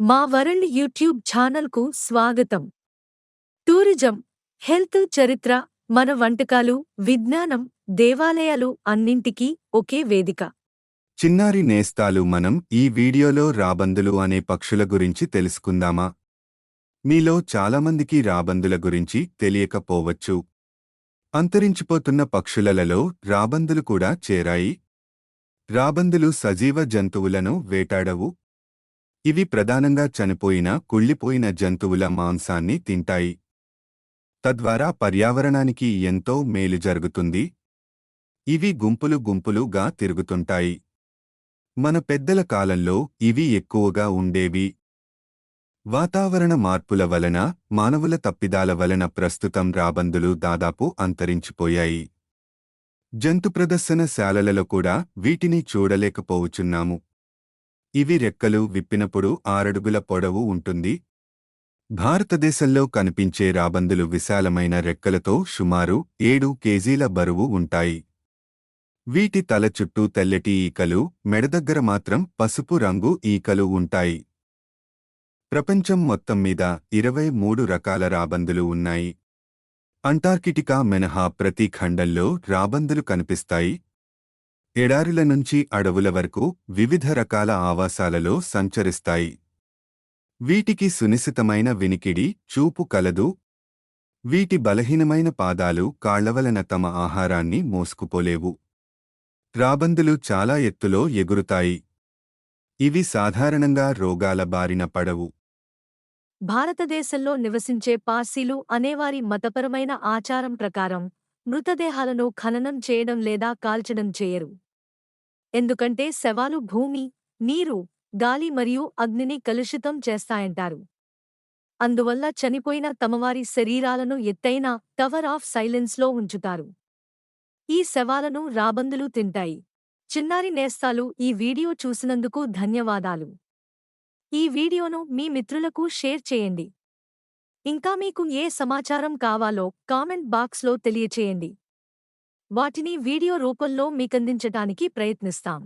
మా world YouTube ఛానల్కు స్వాగతం. టూరిజం హెల్త్ చరిత్ర మన వంటకాలు విజ్ఞానం దేవాలయాలు అన్నింటికీ ఒకే వేదిక. చిన్నారి నేస్తాలు మనం ఈ వీడియోలో రాబందులు అనే పక్షుల గురించి తెలుసుకుందామా? మీలో చాలామందికి రాబందుల గురించి తెలియకపోవచ్చు. అంతరించిపోతున్న పక్షులలో రాబందులు కూడా చేరాయి. రాబందులు సజీవ జంతువులను వేటాడవు. ఇవి ప్రధానంగా చనిపోయిన కుళ్ళిపోయిన జంతువుల మాంసాన్ని తింటాయి. తద్వారా పర్యావరణానికి ఎంతో మేలు జరుగుతుంది. ఇవి గుంపులు గుంపులుగా తిరుగుతుంటాయి. మన పెద్దల కాలంలో ఇవి ఎక్కువగా ఉండేవి. వాతావరణ మార్పుల వలన మానవుల తప్పిదాల వలన ప్రస్తుతం రాబందులు దాదాపు అంతరించిపోయాయి. జంతు ప్రదర్శనశాలలలో కూడా వీటిని చూడలేకపోవచున్నాము ఇవి రెక్కలు విప్పినప్పుడు ఆరడుగుల పొడవు ఉంటుంది. భారతదేశంలో కనిపించే రాబందులు విశాలమైన రెక్కలతో సుమారు ఏడు కేజీల బరువు ఉంటాయి. వీటి తల చుట్టూ తెల్లటి ఈకలు మెడదగ్గర మాత్రం పసుపు రంగు ఈకలు ఉంటాయి. ప్రపంచం మొత్తం మీద ఇరవై మూడు రకాల రాబందులు ఉన్నాయి. అంటార్కిటికా మినహా ప్రతి ఖండంలో రాబందులు కనిపిస్తాయి. ఎడారుల నుంచి అడవుల వరకు వివిధ రకాల ఆవాసాలలో సంచరిస్తాయి. వీటికి సునిశితమైన వినికిడి చూపు కలదు. వీటి బలహీనమైన పాదాలు కాళ్ళవలన తమ ఆహారాన్ని మోసుకుపోలేవు. రాబందులు చాలా ఎత్తులో ఎగురుతాయి. ఇవి సాధారణంగా రోగాల బారిన పడవు. భారతదేశంలో నివసించే పార్సీలు అనేవారి మతపరమైన ఆచారం ప్రకారం మృతదేహాలను ఖననం చేయడం లేదా కాల్చడం చేయరు. ఎందుకంటే శవాలు భూమి నీరు గాలి మరియు అగ్నిని కలుషితం చేస్తాయంటారు. అందువల్ల చనిపోయిన తమవారి శరీరాలను ఎత్తైన టవర్ ఆఫ్ సైలెన్స్లో ఉంచుతారు. ఈ శవాలను రాబందులు తింటాయి. చిన్నారి నేస్తాలు ఈ వీడియో చూసినందుకు ధన్యవాదాలు. ఈ వీడియోను మీ మిత్రులకు షేర్ చేయండి. ఇంకా మీకు ఏ సమాచారం కావాలో కామెంట్ బాక్స్లో తెలియచేయండి. వాటిని వీడియో రూపంలో మీకందించటానికి ప్రయత్నిస్తాం.